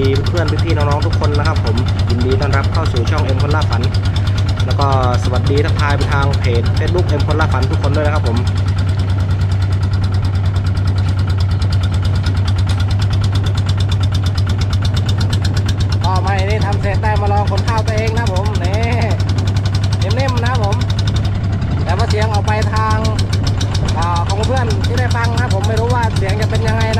ดีเพื่อนพี่ๆน้องๆทุกคนนะครับ ผมยินดีต้อนรับเข้าสู่ช่องเอ็มคนล่าฝัน แล้วก็สวัสดีทักทายไปทางเพจ Facebook เอ็มคนล่าฝันทุกคนด้วยนะครับผมก็ไม่นี่ทำเสร็จได้มาลองขนข้าวตัวเองนะผมนี่นิ่มๆนะผม แต่ว่าเสียงออกไปทางอของเพื่อนที่ได้ฟังนะผมไม่รู้ว่าเสียงจะเป็นยังไงนะ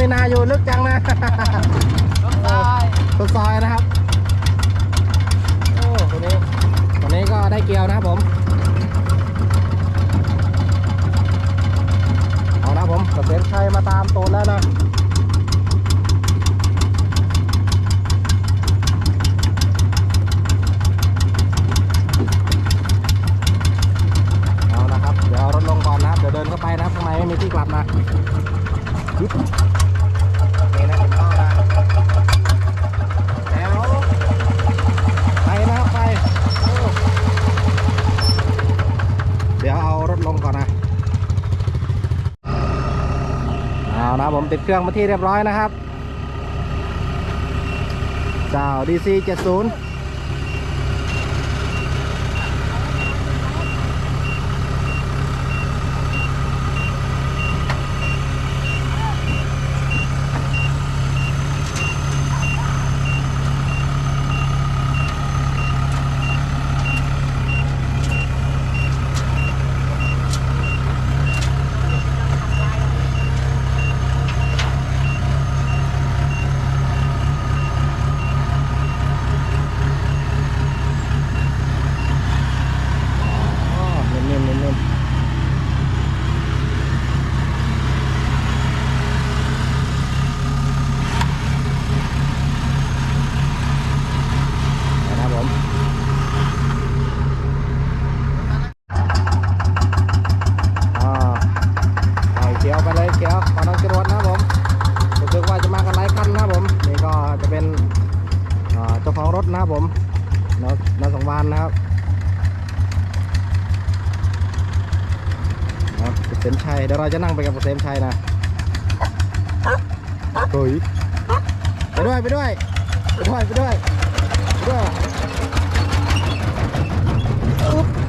มไม่นาอยู่ลึกจังนะ Nước tay สุดซอยนะครับโอ้ตัวนี้ตัวนี้ก็ได้เกี่ยวนะครับผมเอานะผมเกษตรชัยมาตามตูนแล้วนะ เอานะครับ เดี๋ยวเอารถลงก่อนนะครับ เดี๋ยวเดินเข้าไปนะครับข้างในไม่มีที่กลับนะยึดนี่นะผมเข้านะแล้วไปนะครับไปโอ้เดี๋ยวเอารถลงก่อนนะ เอานะผมติดเครื่องมาที่เรียบร้อยนะครับเจ้า DC 70 ถนะครับผมนาสังวานนะครับนะเกษมชัยเดี๋ยวเราจะนั่งไปกับเกษมชัยนะเฮ้ยไปด้วยไปด้วยไปด้วยไปด้วยไปด้วย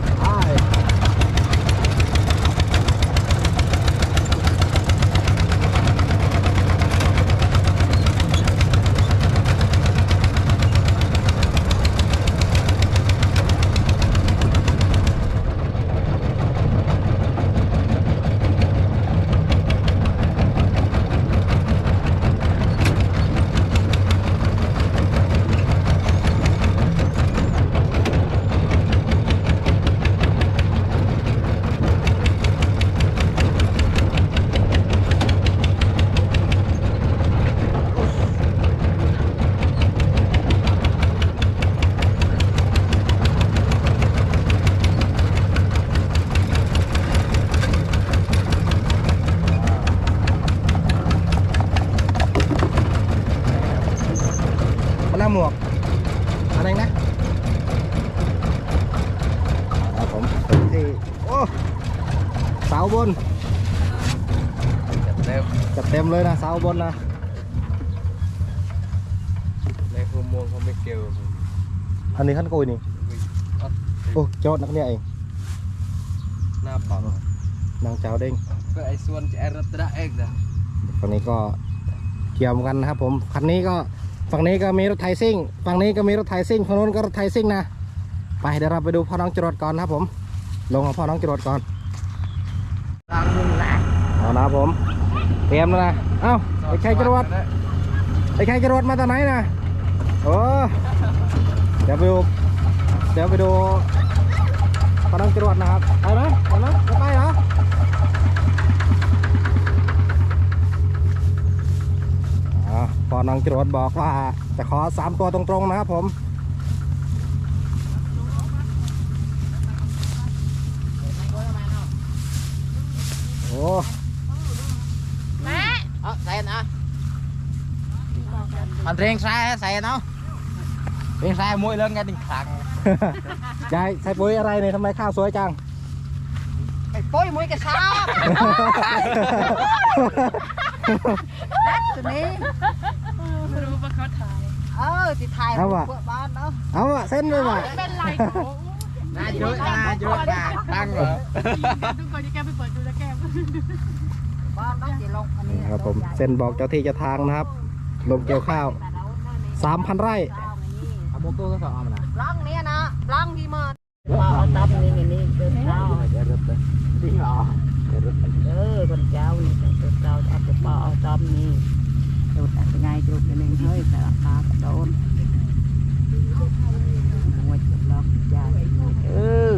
สาบน จัดเต็มจัดเต็มเลยนะเสาบนนะในหัวม่วงเขาไม่เกี่ยวอันนี้ขั้นกุยนี่โอ้โจทย์นักเนี่ยเองหน้าเปล่านางเจ้าเด้งก็ไอ้ส่วนจะไอ้รัตระเอกนะฝั่งนี้ก็เกี่ยวกันนะครับผมคันนี้ก็ฝั่งนี้ก็มีรถไถซิ่งฝั่งนี้ก็มีรถไถซิ่งฝั่งนู้นก็รถไถซิ่งนะไปเดี๋ยวเราไปดูพ่อน้องจรวดก่อนนะครับผม ลงกับพ่อน้องจรวดก่อนทางมุงนะ เอานะครับผมเตรียมแล้วนะเอ้าไอ้ใครจรวดไอ้ใครจะรถมาตอนไหนนะโอ้เดี๋ยวไปดูเดี๋ยวไปดูพนังจรวดนะครับไปไหมไปไหมจะไปเหรอพอน้องจรวดบอกว่าจะขอสามตัวตรงๆนะครับผมโอ้อใส่นะ อันเร่งใส่ใส่เนาะเร่งใส่มวยเล่นกันดิ่งขังยายใส่ปุ๋ยอะไรเนี่ยทำไมข้าวสวยจังไอ้ปุ้ยมวยกระชากตัวนี้ไม่รู้ว่าเขาถ่าย เออที่ถ่ายเอาว่ะพวกบ้านเนาะเอาอะเส้นเลยว่ะเป็นไรของน่าเยอะน่าเยอะน่าตั้งเหรอทุกคนที่แกไปเปิดดูแล้วแกบ้านน่าจะลงอันนี้นี่ครับผมเส้นบอกเจ้าที่เจ้าทางนะครับ ลงเกี่ยวข้าวสามพันไร่เอาโมโก้ก็สอบเอามานะปล้องเนี้ยนะปล้องที่มาเอาตับนี่นี่นี่เดินเช้าเดี๋ยวรถไปจริงเหรอเดี๋ยวรถไปเออคนเจ้านี่เดินเช้าเอาไปปอเอาตับนี่ดูแต่ไงดูกันเองเฮ้ยแต่ราคาโดนมวยจุดล็อกใจเออ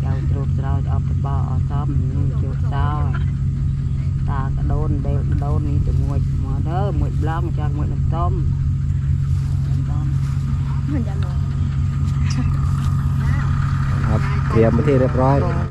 เจ้าจุดเราเอาไปปอเอาตับนี่จุดเช้าตาก็โดนเดวโดนนี่จะมวย มาเด้อมวยบล้องจากมวยน้ำต้มมันจะลงครับเตรียมไปที่เรียบร้อย